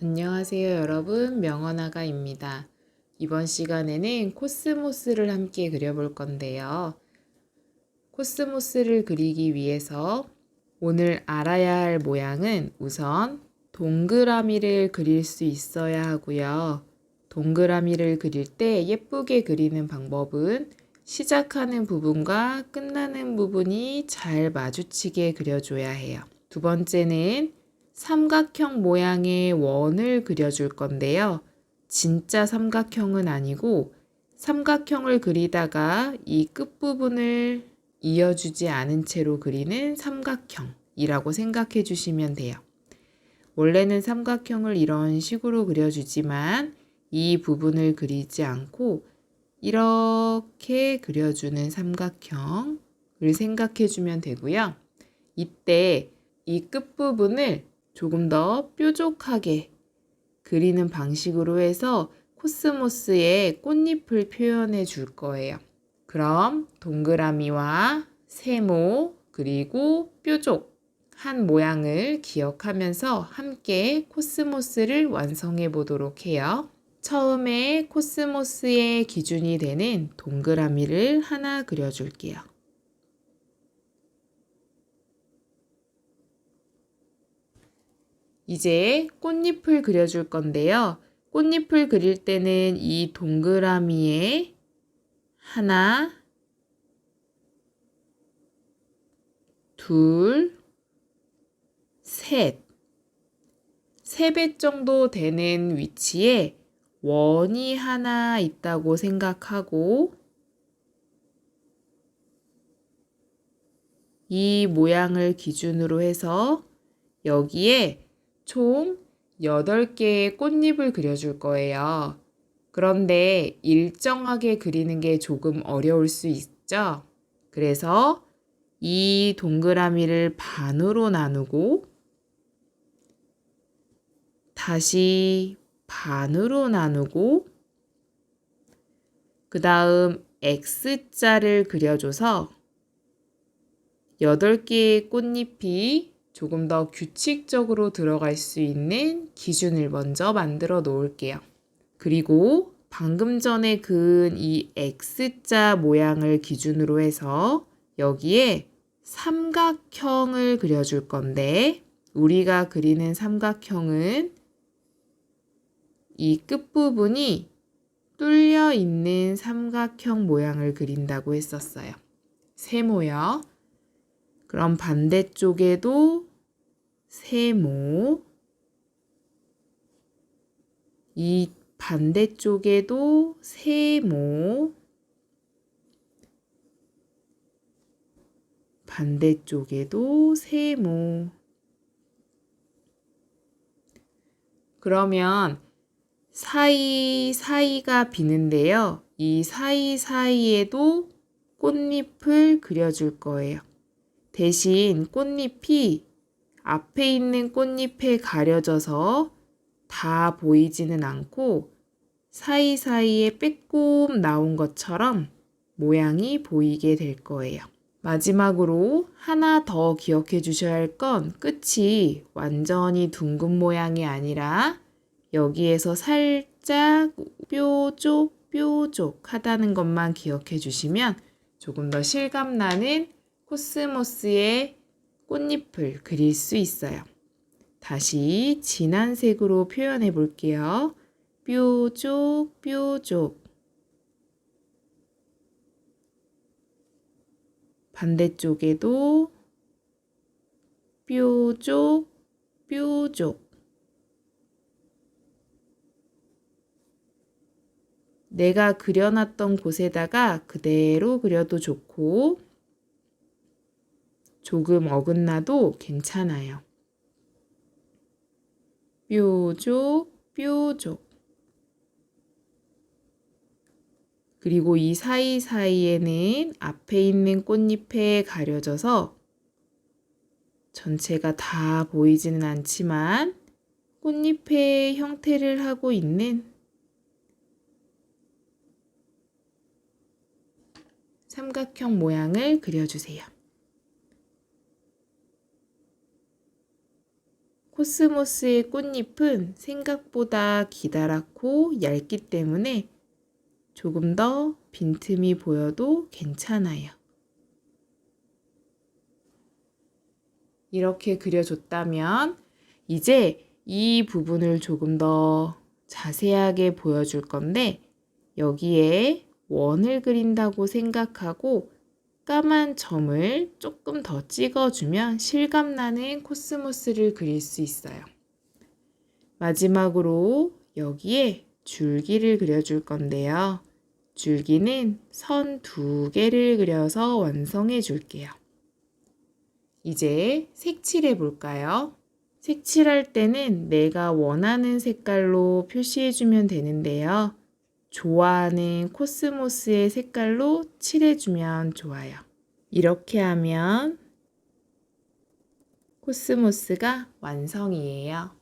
안녕하세요, 여러분. 명언아가입니다. 이번 시간에는 코스모스를 함께 그려볼 건데요. 코스모스를 그리기 위해서 오늘 알아야 할 모양은 우선 동그라미를 그릴 수 있어야 하고요. 동그라미를 그릴 때 예쁘게 그리는 방법은 시작하는 부분과 끝나는 부분이 잘 마주치게 그려줘야 해요. 두 번째는 삼각형 모양의 원을 그려줄 건데요. 진짜 삼각형은 아니고 삼각형을 그리다가 이 끝부분을 이어주지 않은 채로 그리는 삼각형이라고 생각해 주시면 돼요. 원래는 삼각형을 이런 식으로 그려주지만 이 부분을 그리지 않고 이렇게 그려주는 삼각형을 생각해 주면 되고요. 이때 이 끝부분을 조금 더 뾰족하게 그리는 방식으로 해서 코스모스의 꽃잎을 표현해 줄 거예요. 그럼 동그라미와 세모 그리고 뾰족 한 모양을 기억하면서 함께 코스모스를 완성해 보도록 해요. 처음에 코스모스의 기준이 되는 동그라미를 하나 그려줄게요. 이제 꽃잎을 그려줄 건데요. 꽃잎을 그릴 때는 이 동그라미에 하나, 둘, 셋, 세 배 정도 되는 위치에 원이 하나 있다고 생각하고 이 모양을 기준으로 해서 여기에 총 8개의 꽃잎을 그려줄 거예요. 그런데 일정하게 그리는 게 조금 어려울 수 있죠? 그래서 이 동그라미를 반으로 나누고 다시 반으로 나누고 그 다음 X자를 그려줘서 8개의 꽃잎이 조금 더 규칙적으로 들어갈 수 있는 기준을 먼저 만들어 놓을게요. 그리고 방금 전에 그은 이 X자 모양을 기준으로 해서 여기에 삼각형을 그려줄 건데 우리가 그리는 삼각형은 이 끝부분이 뚫려 있는 삼각형 모양을 그린다고 했었어요. 세모요. 그럼 반대쪽에도 세모 이 반대쪽에도 세모 반대쪽에도 세모 그러면 사이 사이가 비는데요. 이 사이 사이에도 꽃잎을 그려줄 거예요. 대신 꽃잎이 앞에 있는 꽃잎에 가려져서 다 보이지는 않고 사이사이에 빼꼼 나온 것처럼 모양이 보이게 될 거예요. 마지막으로 하나 더 기억해 주셔야 할 건 끝이 완전히 둥근 모양이 아니라 여기에서 살짝 뾰족 뾰족 하다는 것만 기억해 주시면 조금 더 실감나는 코스모스의 꽃잎을 그릴 수 있어요. 다시 진한 색으로 표현해 볼게요. 뾰족, 뾰족. 반대쪽에도 뾰족, 뾰족. 내가 그려놨던 곳에다가 그대로 그려도 좋고, 조금 어긋나도 괜찮아요. 뾰족, 뾰족. 그리고 이 사이사이에는 앞에 있는 꽃잎에 가려져서 전체가 다 보이지는 않지만 꽃잎의 형태를 하고 있는 삼각형 모양을 그려주세요. 코스모스의 꽃잎은 생각보다 기다랗고 얇기 때문에 조금 더 빈틈이 보여도 괜찮아요. 이렇게 그려줬다면 이제 이 부분을 조금 더 자세하게 보여줄 건데 여기에 원을 그린다고 생각하고 까만 점을 조금 더 찍어주면 실감나는 코스모스를 그릴 수 있어요. 마지막으로 여기에 줄기를 그려줄 건데요. 줄기는 선 두 개를 그려서 완성해 줄게요. 이제 색칠해 볼까요? 색칠할 때는 내가 원하는 색깔로 표시해 주면 되는데요. 좋아하는 코스모스의 색깔로 칠해주면 좋아요. 이렇게 하면 코스모스가 완성이에요.